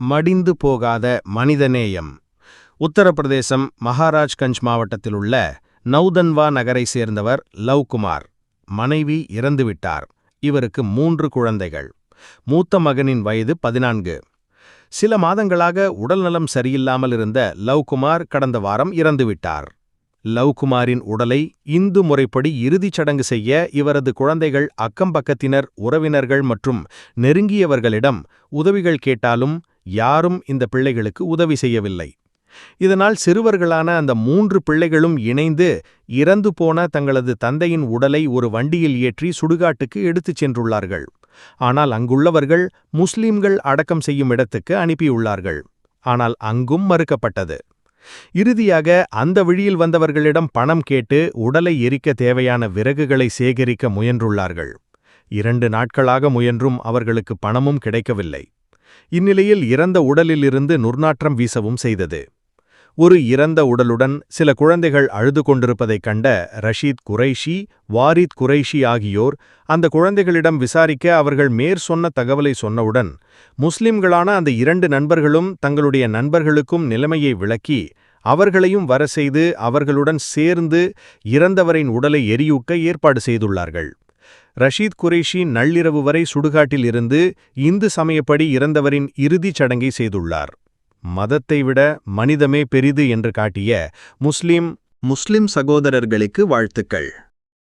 மடிந்து போகாத மனிதநேயம். உத்தரப்பிரதேசம் மகாராஜ்கஞ்ச் மாவட்டத்தில் உள்ள நௌதன்வா நகரை சேர்ந்தவர் லவ்குமார். மனைவி இறந்துவிட்டார் இவருக்கு மூன்று குழந்தைகள். மூத்த மகனின் வயது பதினான்கு. சில மாதங்களாக உடல்நலம் சரியில்லாமல் இருந்த லவ்குமார் கடந்த வாரம் இறந்துவிட்டார் லவ்குமாரின் உடலை இந்து முறைப்படி இறுதிச் சடங்கு செய்ய இவரது குழந்தைகள் அக்கம்பக்கத்தினர் உறவினர்கள் மற்றும் நெருங்கியவர்களிடம் உதவிகள் கேட்டாலும் யாரும் இந்த பிள்ளைகளுக்கு உதவி செய்யவில்லை. இதனால் சிறுவர்களான அந்த மூன்று பிள்ளைகளும் இணைந்து இறந்து போன தங்களது தந்தையின் உடலை ஒரு வண்டியில் ஏற்றி சுடுகாட்டுக்கு எடுத்துச் சென்றுள்ளார்கள். ஆனால் அங்குள்ளவர்கள் முஸ்லீம்கள் அடக்கம் செய்யும் இடத்துக்கு அனுப்பியுள்ளார்கள். ஆனால் அங்கும் மறுக்கப்பட்டது. இறுதியாக அந்த வழியில் வந்தவர்களிடம் பணம் கேட்டு உடலை எரிக்க தேவையான விறகுகளை சேகரிக்க முயன்றுள்ளார்கள். இரண்டு நாட்களாக முயன்றும் அவர்களுக்கு பணமும் கிடைக்கவில்லை. இந்நிலையில் இறந்த உடலிலிருந்து நுர்நாற்றம் வீசவும் செய்தது. ஒரு இறந்த உடலுடன் சில குழந்தைகள் அழுது கொண்டிருப்பதைக் கண்ட ரஷீத் குரைஷி வாரித் குரைஷி ஆகியோர் அந்த குழந்தைகளிடம் விசாரிக்க அவர்கள் மேற் சொன்ன தகவலை சொன்னவுடன் முஸ்லிம்களான அந்த இரண்டு நண்பர்களும் தங்களுடைய நண்பர்களுக்கும் நிலைமையை விளக்கி அவர்களையும் வர செய்து அவர்களுடன் சேர்ந்து இறந்தவரின் உடலை எரியூக்க ஏற்பாடு செய்துள்ளார்கள். ரஷீத் குரேஷி நள்ளிரவு வரை சுடுகாட்டில் இருந்து இந்து சமயப்படி இறந்தவரின் இறுதிச் சடங்கை செய்துள்ளார். மதத்தை விட மனிதமே பெரிது என்று காட்டிய முஸ்லிம் முஸ்லிம் சகோதரர்களுக்கு வாழ்த்துக்கள்.